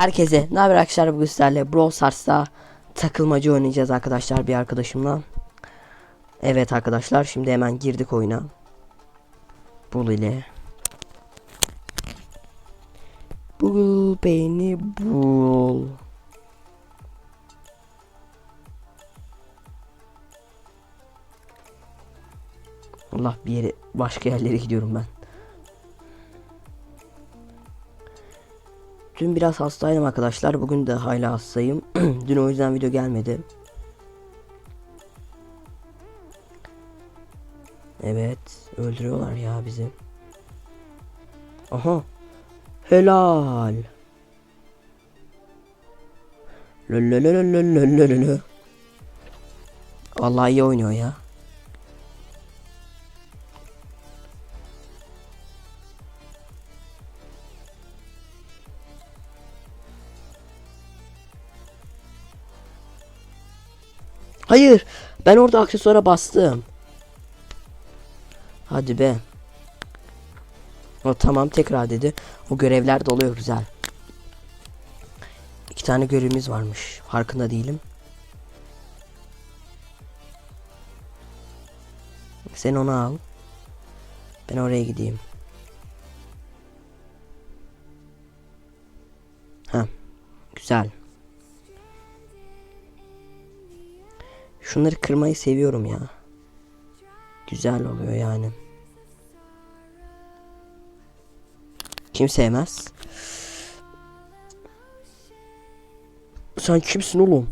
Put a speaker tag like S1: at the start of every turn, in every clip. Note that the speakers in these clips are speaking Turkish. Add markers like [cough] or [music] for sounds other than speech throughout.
S1: Herkese ne haber arkadaşlar bugün sizlerle Brawl Stars'ta takılmacı oynayacağız arkadaşlar bir arkadaşımla. Evet arkadaşlar şimdi hemen girdik oyuna. Bul ile. Bul beni bul. Allah bir yere başka yerlere gidiyorum ben. Dün biraz hastaydım arkadaşlar. Bugün de hala hastayım. [clears throat] Dün o yüzden video gelmedi. Evet. Öldürüyorlar ya bizi. Aha. Helal. Lölölölölölölölö. Vallahi iyi oynuyor ya. Hayır. Ben orada aksesuara bastım. Hadi be. O tamam tekrar dedi. O görevler de oluyor güzel. İki tane görevimiz varmış. Farkında değilim. Sen onu al. Ben oraya gideyim. Ha, güzel. Şunları kırmayı seviyorum ya. Güzel oluyor yani. Kim sevmez? Sen kimsin oğlum?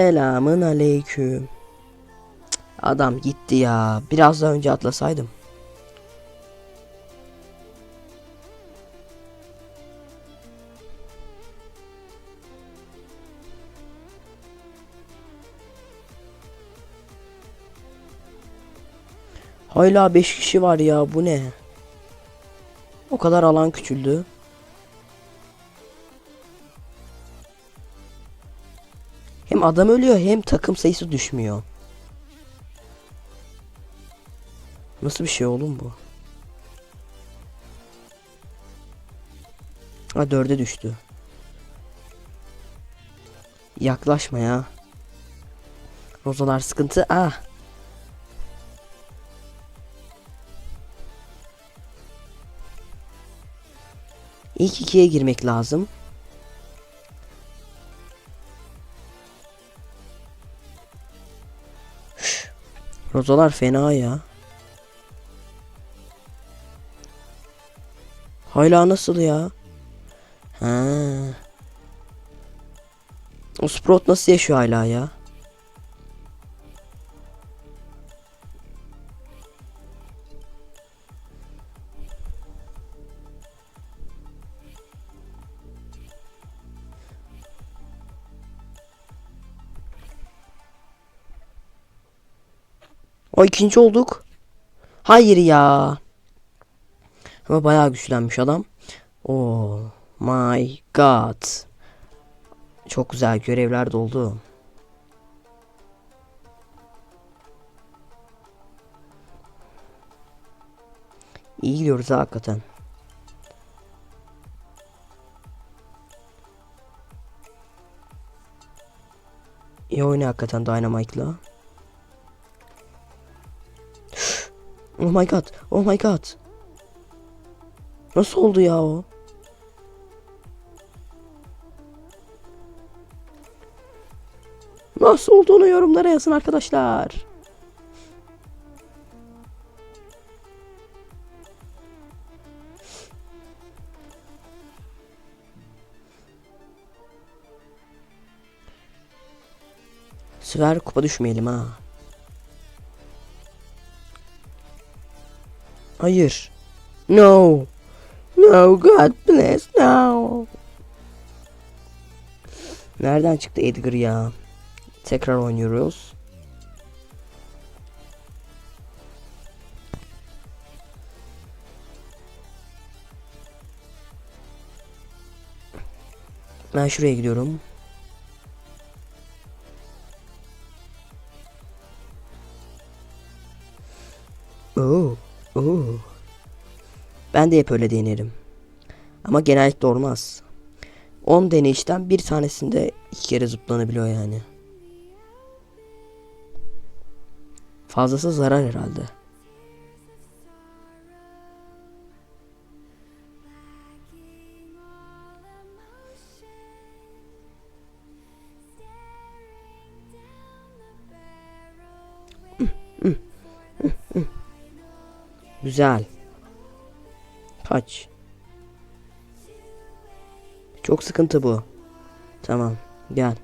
S1: Selamın aleyküm. Adam gitti ya. Biraz daha önce atlasaydım. Hala 5 kişi var ya bu ne? O kadar alan küçüldü. Hem adam ölüyor hem takım sayısı düşmüyor. Nasıl bir şey oğlum bu? Ha dörde düştü. Yaklaşma ya. Rozalar sıkıntı. Ah. İlk ikiye girmek lazım. Rozalar fena ya. Hala nasıl ya? Ha. O Sprout nasıl yaşıyor hala ya? O ikinci olduk. Hayır ya. Ama bayağı güçlenmiş adam. Oh my god. Çok güzel görevler doldu. İyi gidiyoruz ha, hakikaten. İyi oyna hakikaten Dynamite'la. Oh my god. Oh my god. Nasıl oldu ya o? Nasıl olduğunu yorumlara yazın arkadaşlar. Süper kupa düşmeyelim ha. Hayır. No. No God bless no. Nereden çıktı Edgar ya? Tekrar oynuyoruz. Ben şuraya gidiyorum. Oh oo. Ben de hep öyle denerim. Ama genellikle olmaz. 10 deneyişten bir tanesinde iki kere zıplanabiliyor yani. Fazlası zarar herhalde. Güzel. Kaç. Çok sıkıntı bu. Tamam. Gel.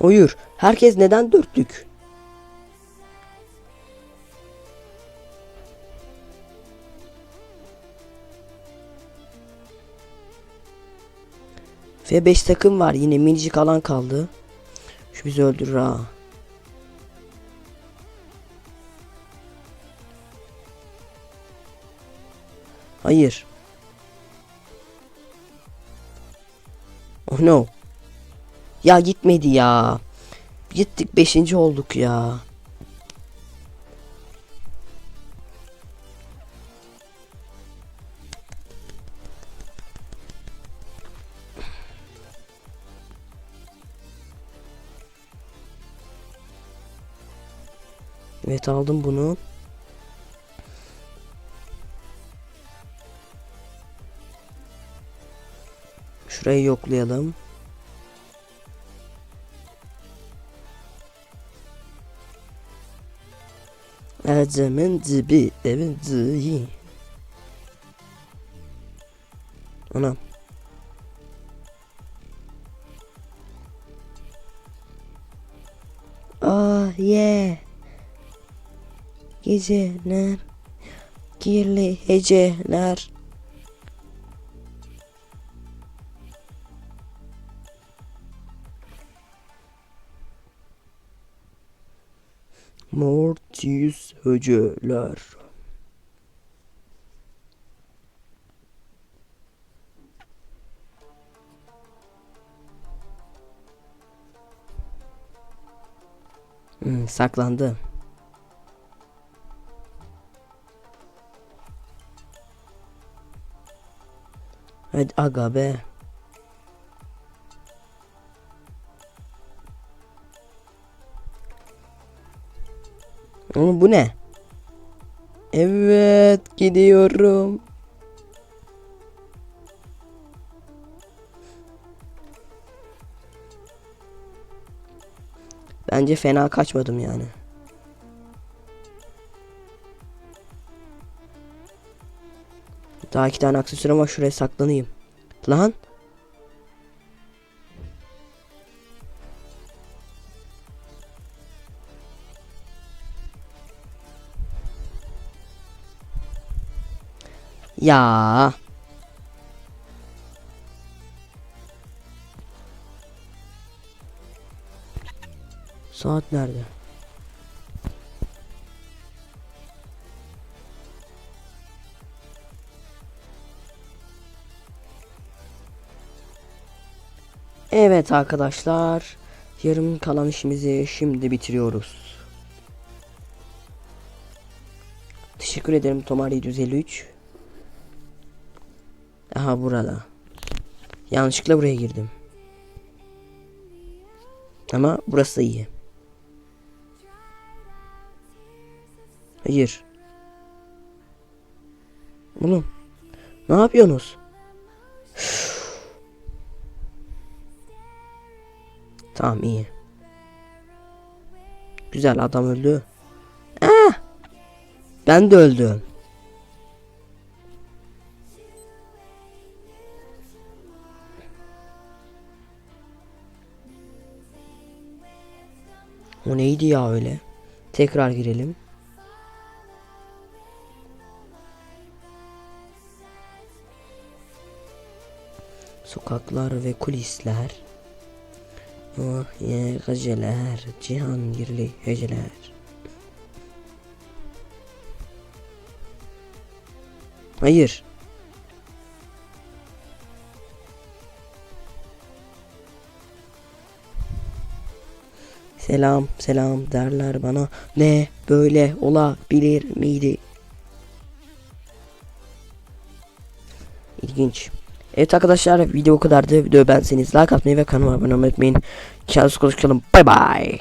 S1: Uyur. Herkes neden dörtlük? Ve 5 takım var. Yine minicik alan kaldı. Şu bizi öldürür ha. Hayır. Oh no. Ya gitmedi ya. Gittik 5. olduk ya. Evet aldım bunu. Şurayı yoklayalım. Ercemin dibi evin dibi. Anam. Ah yeah. Geceler. Kirli heceler. Mortis heceler. Hmm, saklandı. Hadi aga be. Bu ne? Evet gidiyorum. Bence fena kaçmadım yani. Daha iki tane aksesuarım var şuraya saklanayım. Lan. Ya. Saat nerede? Evet arkadaşlar. Yarım kalan işimizi şimdi bitiriyoruz. Teşekkür ederim Tomar 753. Aha burada. Yanlışlıkla buraya girdim. Ama burası da iyi. Hayır. Oğlum. Ne yapıyorsunuz? Tamam iyi. Güzel adam öldü. Ah! Ben de öldüm. O neydi ya öyle? Tekrar girelim. Sokaklar ve kulisler. Oh ye geceler, cihangirli heceler. Hayır. Selam selam derler bana. Ne böyle olabilir miydi? İlginç. Evet arkadaşlar video bu kadardı. Videoyu beğenseniz like atmayı ve kanalıma abone olmayı unutmayın. Kendinize konuşalım. Bay bay.